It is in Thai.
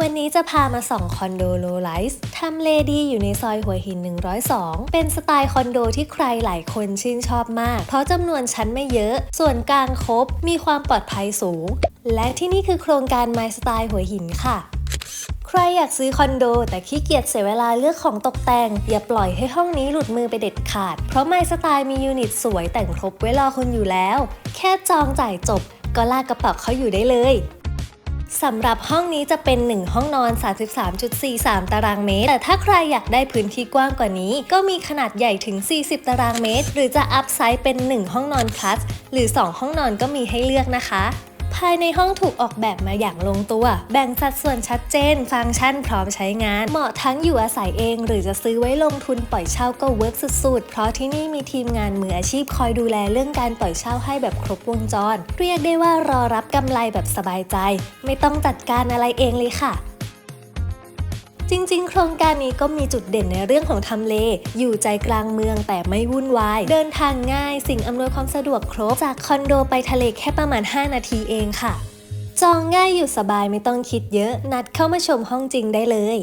วันนี้จะพามาส่องคอนโดโลไลส์ทำเลดีอยู่ในซอยหัวหิน 102 เป็นสไตล์คอนโดที่ใครหลายคนชื่นชอบมาก เพราะจำนวนชั้นไม่เยอะ ส่วนกลางครบ มีความปลอดภัยสูง และที่นี่คือโครงการ My Style หัวหินค่ะใครอยากซื้อคอนโด แต่ขี้เกียจเสียเวลาเลือกของตกแต่ง อย่าปล่อยให้ห้องนี้หลุดมือไปเด็ดขาด เพราะ My Style มียูนิตสวยแต่งครบไว้รอคุณอยู่แล้ว แค่จองจ่ายจบ ก็ลากกระเป๋าเขาอยู่ได้เลย สำหรับห้องนี้จะเป็น 1 ห้องนอน 33.43 ตารางเมตร แต่ถ้าใครอยากได้พื้นที่กว้างกว่านี้ ก็มีขนาดใหญ่ถึง 40 ตารางเมตร หรือจะอัพไซส์เป็น 1 ห้องนอนพลัสหรือ 2 ห้องนอนก็มีให้เลือกนะคะ ภายในห้องถูกออกแบบมาอย่างลงตัว แบ่งสัดส่วนชัดเจน ฟังก์ชันพร้อมใช้งาน เหมาะทั้งอยู่อาศัยเอง หรือจะซื้อไว้ลงทุนปล่อยเช่าก็เวิร์กสุดๆ เพราะที่นี่มีทีมงานมืออาชีพคอยดูแลเรื่องการปล่อยเช่าให้แบบครบวงจร เรียกได้ว่ารอรับกำไรแบบสบายใจ ไม่ต้องจัดการอะไรเองเลยค่ะ จริง ๆ โครงการนี้ก็มีจุดเด่นในเรื่องของทำเล อยู่ใจกลางเมืองแต่ไม่วุ่นวาย เดินทางง่าย สิ่งอำนวยความสะดวกครบ จากคอนโดไปทะเลแค่ประมาณ 5 นาทีเองค่ะ จองง่ายอยู่สบายไม่ต้องคิดเยอะ นัดเข้ามาชมห้องจริงได้เลย